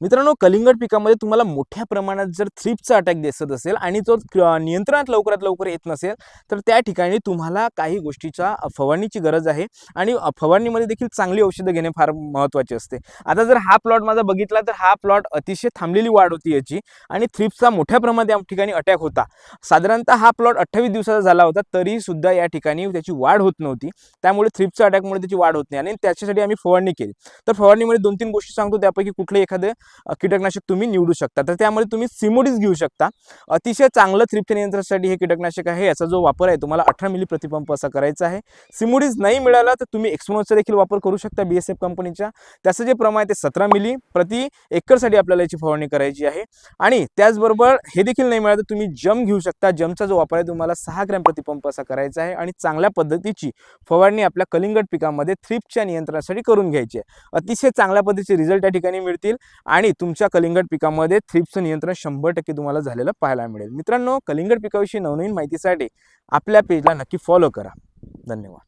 मित्रांनो कलिंगड पिकामध्ये तुम्हाला मोठ्या प्रमाणात जर थ्रिपचा अटॅक दिसत असेल आणि तो नियंत्रणात लवकरात लवकर येत नसेल तर त्या ठिकाणी तुम्हाला काही गोष्टीच्या फवारणीची गरज आहे आणि फवारणीमध्ये देखील चांगली औषधं घेणे फार महत्त्वाचे असते. आता जर हा प्लॉट माझा बघितला तर हा प्लॉट अतिशय थांबलेली वाढ होती याची आणि थ्रिप्सचा मोठ्या प्रमाणात या ठिकाणी अटॅक होता. साधारणतः हा प्लॉट अठ्ठावीस दिवसाचा झाला होता तरी सुद्धा या ठिकाणी त्याची वाढ होत नव्हती. त्यामुळे थ्रिप्सच्या अटॅकमुळे त्याची वाढ होत नाही आणि त्याच्यासाठी आम्ही फवारणी केली. तर फवारणीमध्ये दोन तीन गोष्टी सांगतो त्यापैकी कुठलं एखादं कीटकनाशक तुम्ही निवडू शकता. तर त्यामध्ये तुम्ही सिमोडीज घेऊ शकता. अतिशय चांगलं थ्रिप्स नियंत्रणासाठी हे कीटकनाशक आहे. याचा जो वापर आहे तुम्हाला अठरा मिली प्रतिपंप असा करायचा आहे. सिमोडीज नाही मिळाला तर तुम्ही एक्समोनचा देखील वापर करू शकता बी एस एफ कंपनीच्या. त्याचं जे प्रमाण आहे ते सतरा मिली प्रति एकरसाठी आपल्याला याची फवारणी करायची आहे. आणि त्याचबरोबर हे देखील नाही मिळालं तर तुम्ही जम घेऊ शकता. जमचा जो वापर आहे तुम्हाला सहा ग्रॅम प्रतिपंप असा करायचा आहे. आणि चांगल्या पद्धतीची फवारणी आपल्या कलिंगड पिकामध्ये थ्रिपच्या नियंत्रणासाठी करून घ्यायची आहे. अतिशय चांगल्या पद्धतीचे रिझल्ट या ठिकाणी मिळतील. आणि तुमच्या कलिंगड पिकामध्ये थ्रिप्सचं नियंत्रण शंभर टक्के तुम्हाला झालेलं पाहायला मिळेल. मित्रांनो कलिंगड पिकाविषयी नवनवीन माहितीसाठी आपल्या पेजला नक्की फॉलो करा. धन्यवाद.